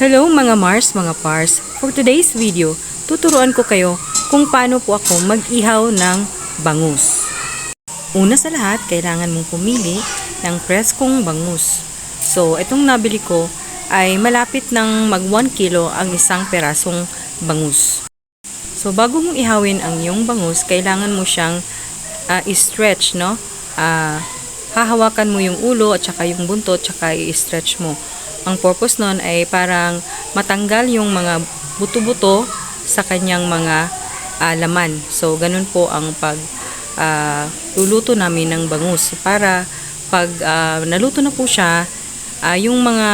Hello mga Mars, mga Pars. For today's video, tuturuan ko kayo kung paano po ako mag-ihaw ng bangus. Una sa lahat, kailangan mong pumili ng preskong bangus. So, itong nabili ko ay malapit ng mag 1 kilo ang isang perasong bangus. So, bago mong ihawin ang iyong bangus, kailangan mo siyang ah, i-stretch, no? Ah, hahawakan mo yung ulo at saka yung buntot, tsaka i-stretch mo. Ang purpose nun ay parang matanggal yung mga buto-buto sa kanyang mga ah, laman. So, ganun po ang pag ah, luluto namin ng bangus. Para pag ah, naluto na po siya, ah, yung mga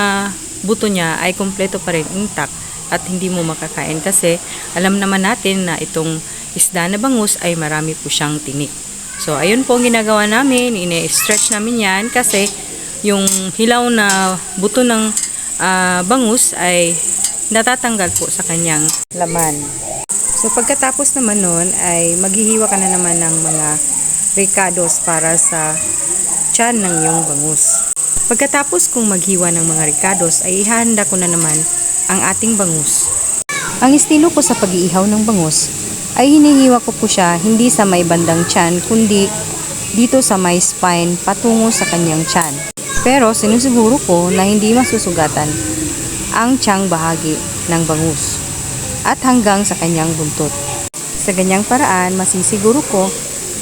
buto niya ay kompleto pa rin intact at hindi mo makakain kasi alam naman natin na itong isda na bangus ay marami po siyang tinik. So, ayun po ang ginagawa namin. Ine-stretch namin yan kasi yung hilaw na buto ng ah, bangus ay natatanggal po sa kanyang laman. So, pagkatapos naman nun ay maghihiwa ka na naman ng mga ricados para sa tiyan ng iyong bangus. Pagkatapos kong maghiwa ng mga ricados ay ihahanda ko na naman ang ating bangus. Ang estilo ko sa pag-iihaw ng bangus ay hinihiwa ko po siya hindi sa may bandang tiyan kundi dito sa may spine patungo sa kanyang tiyan. Pero sinusiguro ko na hindi masusugatan ang tiyang bahagi ng bangus at hanggang sa kanyang buntot. Sa ganyang paraan, masisiguro ko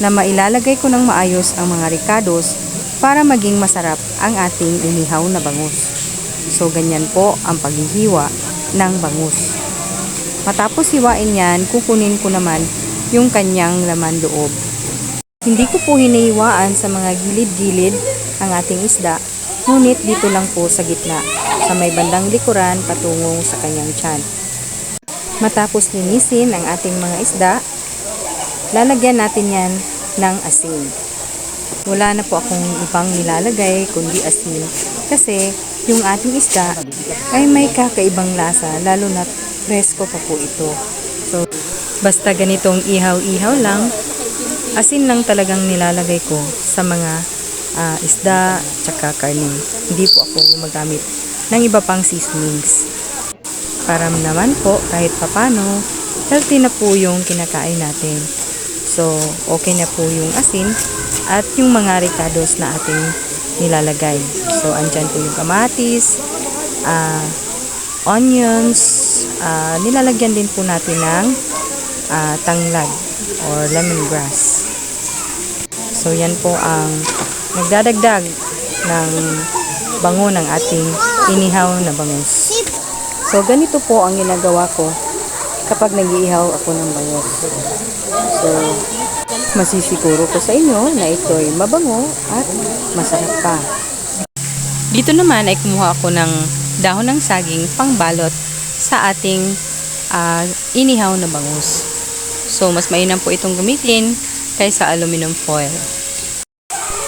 na mailalagay ko ng maayos ang mga ricados para maging masarap ang ating inihaw na bangus. So, ganyan po ang paghihiwa ng bangus. Matapos hiwain yan, kukunin ko naman yung kanyang laman loob. Hindi ko po hinihiwaan sa mga gilid-gilid ang ating isda, ngunit dito lang po sa gitna, sa may bandang likuran patungo sa kanyang tiyan. Matapos linisin ang ating mga isda, lalagyan natin yan ng asin. Wala na po akong ibang nilalagay kundi asin kasi yung ating isda ay may kakaibang lasa lalo na presko pa po ito. So, basta ganitong ihaw-ihaw lang, asin lang talagang nilalagay ko sa mga ah, isda tsaka karne. Hindi po ako gumagamit ng iba pang seasonings. Para naman po kahit papano, healthy na po yung kinakain natin. So, okay na po yung asin at yung mga ricados na ating nilalagay. So, andyan po yung kamatis, ah, onions, ah, nilalagyan din po natin ng ah, tanglad or lemongrass. So, yan po ang nagdadagdag ng bango ng ating inihaw na bangus. So, ganito po ang ginagawa ko kapag nag-iihaw ako ng bangus. So, masisiguro ko sa inyo na ito'y mabango at masarap pa. Dito naman ay kumuha ako ng dahon ng saging pangbalot sa ating ah, inihaw na bangus. So, mas mainam po itong gamitin kaysa aluminum foil.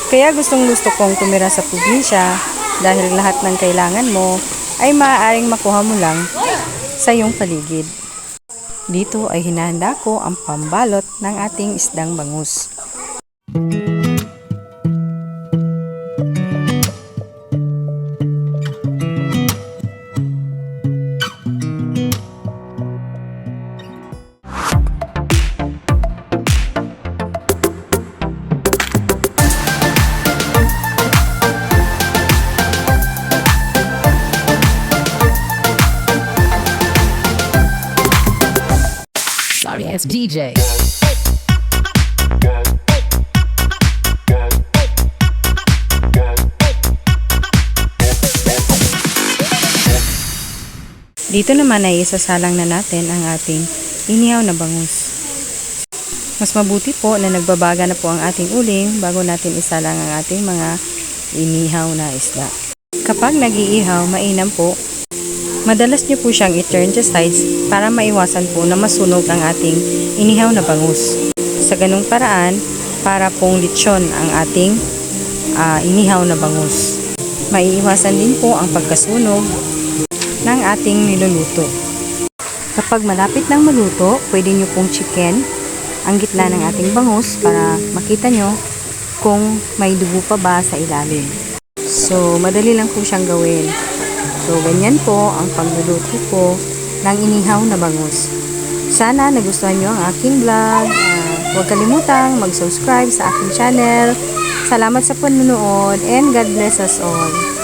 Kaya gustong gusto kong tumira sa probinsya dahil lahat ng kailangan mo ay maaaring makuha mo lang sa iyong paligid. Dito ay hinahanda ko ang pambalot ng ating isdang bangus. Sorry, it's DJ. Dito naman ay isasalang na natin ang ating inihaw na bangus. Mas mabuti po na nagbabaga na po ang ating uling bago natin isalang ang ating mga inihaw na isda. Kapag nag-iihaw, mainam po, madalas niyo po siyang i-turn to sides para maiwasan po na masunog ang ating inihaw na bangus. Sa ganung paraan, para pong lechon ang ating ah, inihaw na bangus. Maiiwasan din po ang pagkasunog ng ating niluluto. Kapag malapit ng maluto, pwede nyo pong chicken ang gitna ng ating bangus para makita nyo kung may dugo pa ba sa ilalim. So, madali lang po siyang gawin. So, ganyan po ang pagluluto ko ng inihaw na bangus. Sana nagustuhan nyo ang aking vlog. Ah, huwag kalimutang mag-subscribe sa aking channel. Salamat sa panunood and God bless us all.